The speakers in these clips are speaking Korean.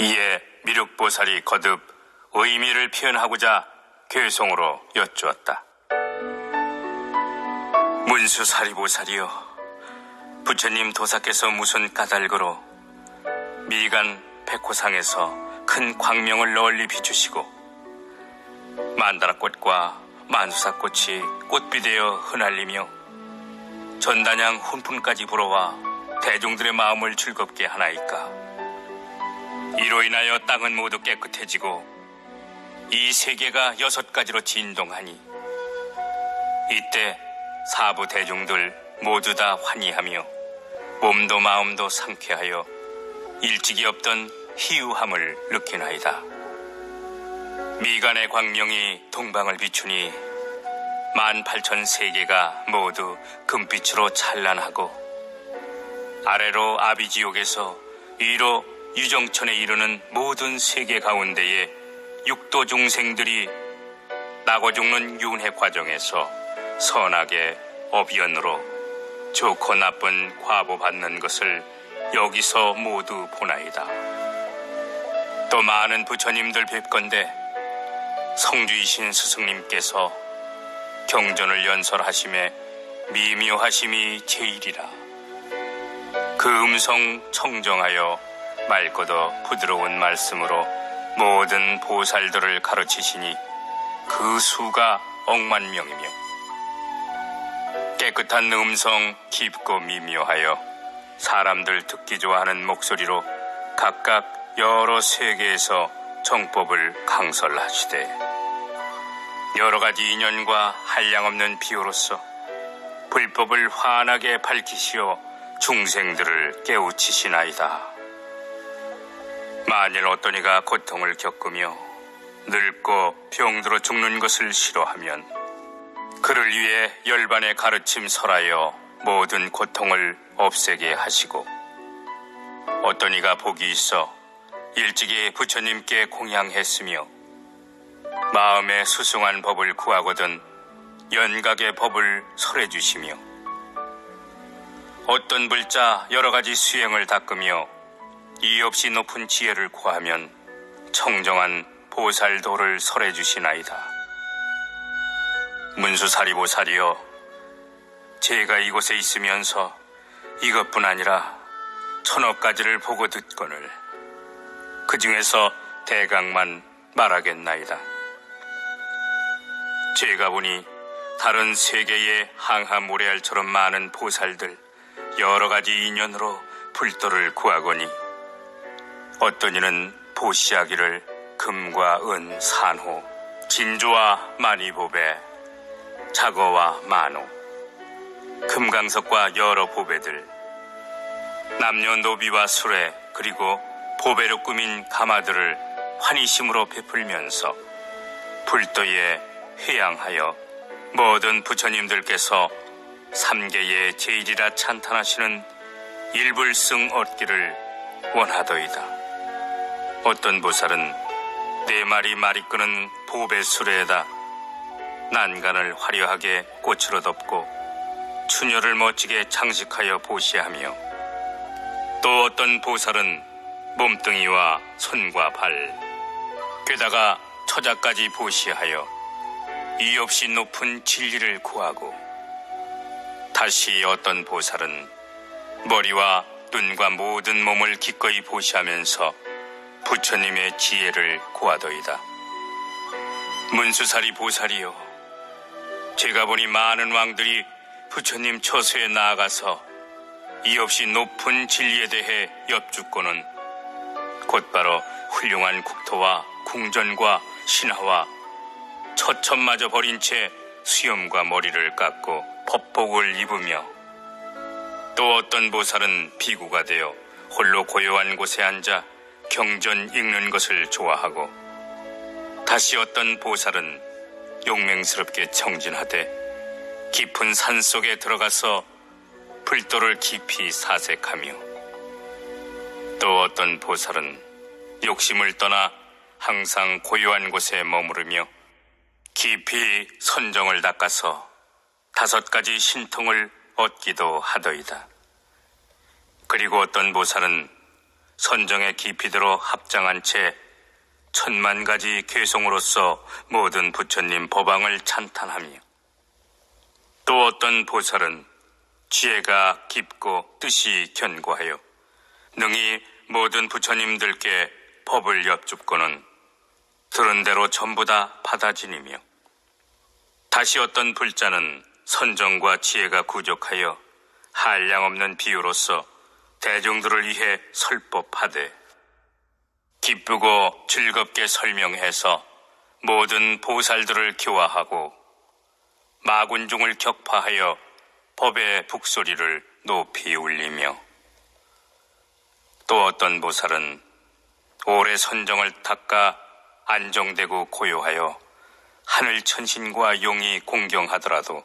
이에 미륵보살이 거듭 의미를 표현하고자 괴송으로 여쭈었다. 문수사리보살이여, 부처님 도사께서 무슨 까닭으로 미간 백호상에서 큰 광명을 널리 비추시고 만다라꽃과 만수사꽃이 꽃비되어 흩날리며 전단양 훈풍까지 불어와 대중들의 마음을 즐겁게 하나이까. 이로 인하여 땅은 모두 깨끗해지고 이 세계가 여섯 가지로 진동하니 이때 사부 대중들 모두 다 환희하며 몸도 마음도 상쾌하여 일찍이 없던 희유함을 느끼나이다. 미간의 광명이 동방을 비추니 만 팔천 세계가 모두 금빛으로 찬란하고 아래로 아비지옥에서 위로 유정천에 이르는 모든 세계 가운데에 육도 중생들이 나고 죽는 윤회 과정에서 선하게 어비연으로 좋고 나쁜 과보 받는 것을 여기서 모두 보나이다. 또 많은 부처님들 뵙건대 성주이신 스승님께서 경전을 연설하심에 미묘하심이 제일이라. 그 음성 청정하여 맑고도 부드러운 말씀으로 모든 보살들을 가르치시니 그 수가 억만 명이며 깨끗한 음성 깊고 미묘하여 사람들 듣기 좋아하는 목소리로 각각 여러 세계에서 정법을 강설하시되 여러 가지 인연과 한량없는 비유로서 불법을 환하게 밝히시어 중생들을 깨우치시나이다. 만일 어떤 이가 고통을 겪으며 늙고 병들어 죽는 것을 싫어하면 그를 위해 열반의 가르침 설하여 모든 고통을 없애게 하시고 어떤 이가 복이 있어 일찍이 부처님께 공양했으며 마음에 수승한 법을 구하거든 연각의 법을 설해 주시며 어떤 불자 여러 가지 수행을 닦으며 이 없이 높은 지혜를 구하면 청정한 보살도를 설해 주시나이다. 문수사리보살이여 제가 이곳에 있으면서 이것뿐 아니라 천억 가지를 보고 듣거늘 그 중에서 대강만 말하겠나이다. 제가 보니 다른 세계의 항하 모래알처럼 많은 보살들 여러 가지 인연으로 불도를 구하거니 어떤 이는 보시하기를 금과 은, 산호, 진주와 만이보배, 자거와 만호, 금강석과 여러 보배들, 남녀 노비와 수레 그리고 보배로 꾸민 가마들을 환희심으로 베풀면서 불도에 회양하여 모든 부처님들께서 삼계의 제일이라 찬탄하시는 일불승 얻기를 원하더이다. 어떤 보살은 네 마리 말이 끄는 보배 수레에다 난간을 화려하게 꽃으로 덮고 추녀를 멋지게 장식하여 보시하며 또 어떤 보살은 몸뚱이와 손과 발 게다가 처자까지 보시하여 이 없이 높은 진리를 구하고 다시 어떤 보살은 머리와 눈과 모든 몸을 기꺼이 보시하면서 부처님의 지혜를 구하더이다. 문수사리 보살이요. 제가 보니 많은 왕들이 부처님 처소에 나아가서 이 없이 높은 진리에 대해 엽죽고는 곧바로 훌륭한 국토와 궁전과 신하와 처천마저 버린 채 수염과 머리를 깎고 법복을 입으며 또 어떤 보살은 비구가 되어 홀로 고요한 곳에 앉아 경전 읽는 것을 좋아하고 다시 어떤 보살은 용맹스럽게 청진하되 깊은 산 속에 들어가서 불도를 깊이 사색하며 또 어떤 보살은 욕심을 떠나 항상 고요한 곳에 머무르며 깊이 선정을 닦아서 다섯 가지 신통을 얻기도 하더이다. 그리고 어떤 보살은 선정의 깊이대로 합장한 채 천만 가지 괴송으로서 모든 부처님 법왕을 찬탄하며 또 어떤 보살은 지혜가 깊고 뜻이 견고하여 능히 모든 부처님들께 법을 엽줍고는 들은 대로 전부 다 받아지니며 다시 어떤 불자는 선정과 지혜가 부족하여 한량 없는 비유로서 대중들을 위해 설법하되 기쁘고 즐겁게 설명해서 모든 보살들을 교화하고 마군중을 격파하여 법의 북소리를 높이 울리며 또 어떤 보살은 오래 선정을 닦아 안정되고 고요하여 하늘 천신과 용이 공경하더라도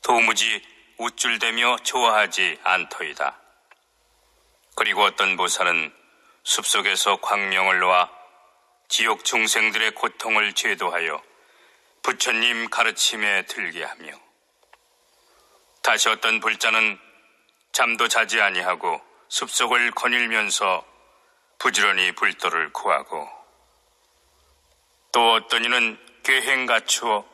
도무지 우쭐대며 좋아하지 않더이다. 그리고 어떤 보살은 숲속에서 광명을 놓아 지옥 중생들의 고통을 제도하여 부처님 가르침에 들게 하며 다시 어떤 불자는 잠도 자지 아니하고 숲속을 거닐면서 부지런히 불도를 구하고 또 어떤 이는 계행 갖추어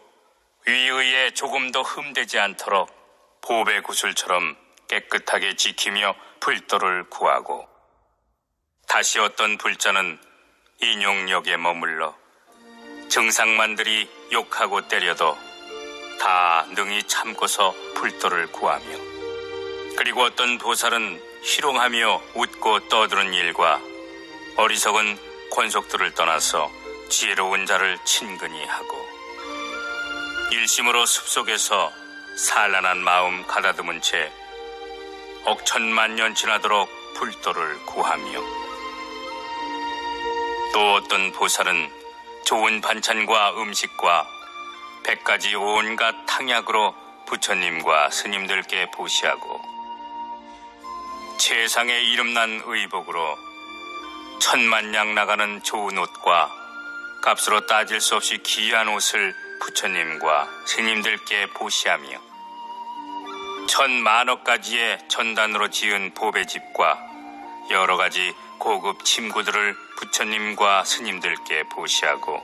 위의에 조금 더 흠되지 않도록 보배 구슬처럼 깨끗하게 지키며 불도를 구하고 다시 어떤 불자는 인용역에 머물러 증상만들이 욕하고 때려도 다 능히 참고서 불도를 구하며 그리고 어떤 보살은 희롱하며 웃고 떠드는 일과 어리석은 권속들을 떠나서 지혜로운 자를 친근히 하고 일심으로 숲속에서 산란한 마음 가다듬은 채 억천만 년 지나도록 불도를 구하며. 또 어떤 보살은 좋은 반찬과 음식과 백가지 온갖 탕약으로 부처님과 스님들께 보시하고 세상에 이름난 의복으로 천만냥 나가는 좋은 옷과 값으로 따질 수 없이 귀한 옷을 부처님과 스님들께 보시하며 천만억 가지의 전단으로 지은 보배집과 여러 가지 고급 침구들을 부처님과 스님들께 보시하고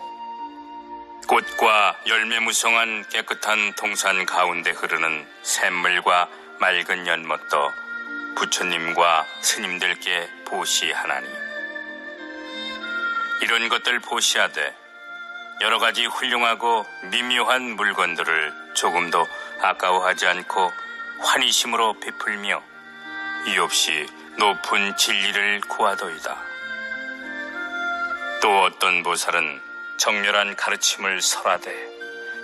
꽃과 열매 무성한 깨끗한 동산 가운데 흐르는 샘물과 맑은 연못도 부처님과 스님들께 보시하나니. 이런 것들 보시하되 여러 가지 훌륭하고 미묘한 물건들을 조금도 아까워하지 않고 환희심으로 베풀며 이없이 높은 진리를 구하도이다. 또 어떤 보살은 정렬한 가르침을 설하되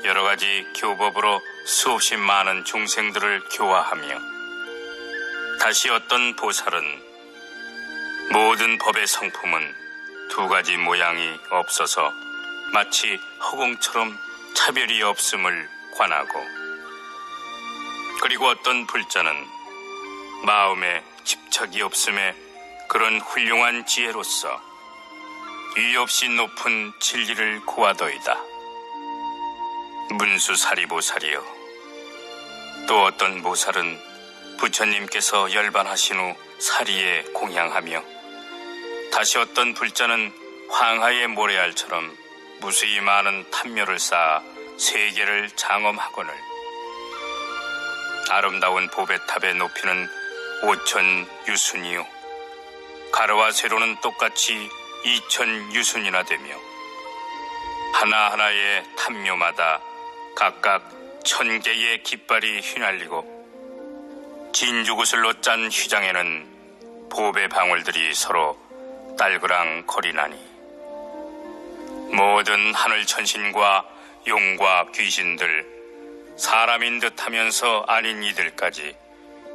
여러 가지 교법으로 수없이 많은 중생들을 교화하며 다시 어떤 보살은 모든 법의 성품은 두 가지 모양이 없어서 마치 허공처럼 차별이 없음을 관하고 그리고 어떤 불자는 마음에 집착이 없음에 그런 훌륭한 지혜로서 위 없이 높은 진리를 구하더이다. 문수사리 보살이여 또 어떤 보살은 부처님께서 열반하신 후 사리에 공양하며 다시 어떤 불자는 황하의 모래알처럼 무수히 많은 탐묘를 쌓아 세계를 장엄하거늘 아름다운 보배탑에 높이는 오천 유순이요. 가르와 세로는 똑같이 이천 유순이나 되며 하나하나의 탐묘마다 각각 천 개의 깃발이 휘날리고 진주구슬로 짠 휘장에는 보배 방울들이 서로 딸그랑 거리나니 모든 하늘 천신과 용과 귀신들 사람인 듯 하면서 아닌 이들까지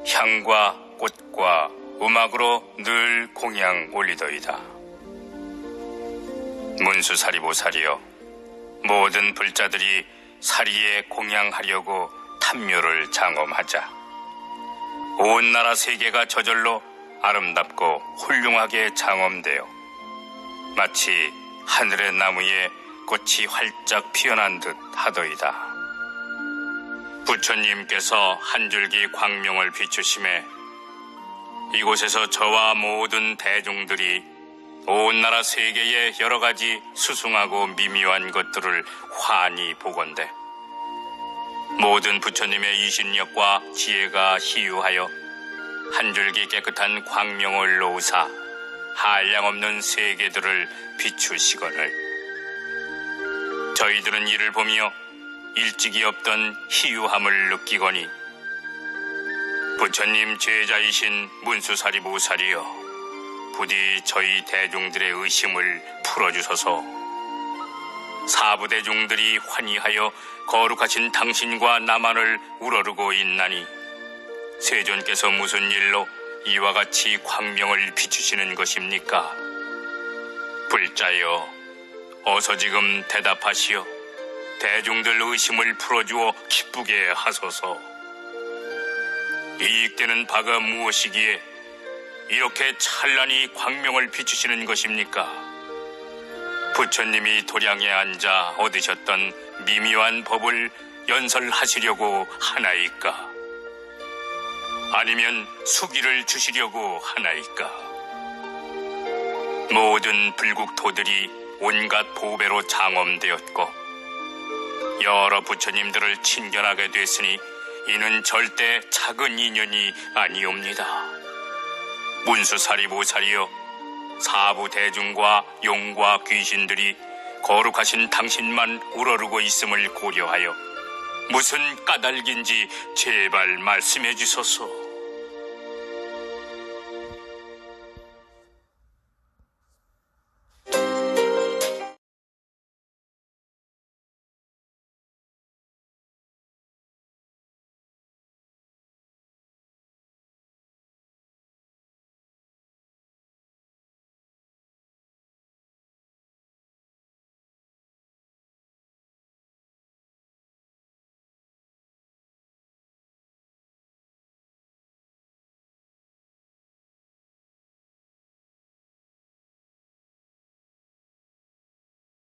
향과 꽃과 음악으로 늘 공양 올리더이다. 문수사리보살이여 모든 불자들이 사리에 공양하려고 탐묘를 장엄하자. 온 나라 세계가 저절로 아름답고 훌륭하게 장엄되어 마치 하늘의 나무에 꽃이 활짝 피어난 듯 하더이다. 부처님께서 한 줄기 광명을 비추심에 이곳에서 저와 모든 대중들이 온 나라 세계의 여러 가지 수승하고 미묘한 것들을 환히 보건대. 모든 부처님의 이신력과 지혜가 희유하여 한 줄기 깨끗한 광명을 놓으사 한량 없는 세계들을 비추시거늘. 저희들은 이를 보며 일찍이 없던 희유함을 느끼거니 부처님 제자이신 문수사리보살이여 부디 저희 대중들의 의심을 풀어주소서 사부대중들이 환희하여 거룩하신 당신과 나만을 우러르고 있나니 세존께서 무슨 일로 이와 같이 광명을 비추시는 것입니까? 불자여 어서 지금 대답하시오 대중들 의심을 풀어주어 기쁘게 하소서 이익되는 바가 무엇이기에 이렇게 찬란히 광명을 비추시는 것입니까? 부처님이 도량에 앉아 얻으셨던 미묘한 법을 연설하시려고 하나이까? 아니면 수기를 주시려고 하나이까? 모든 불국토들이 온갖 보배로 장엄되었고 여러 부처님들을 친견하게 됐으니 이는 절대 작은 인연이 아니옵니다. 문수사리 보살이여 사부 대중과 용과 귀신들이 거룩하신 당신만 우러르고 있음을 고려하여 무슨 까닭인지 제발 말씀해 주소서.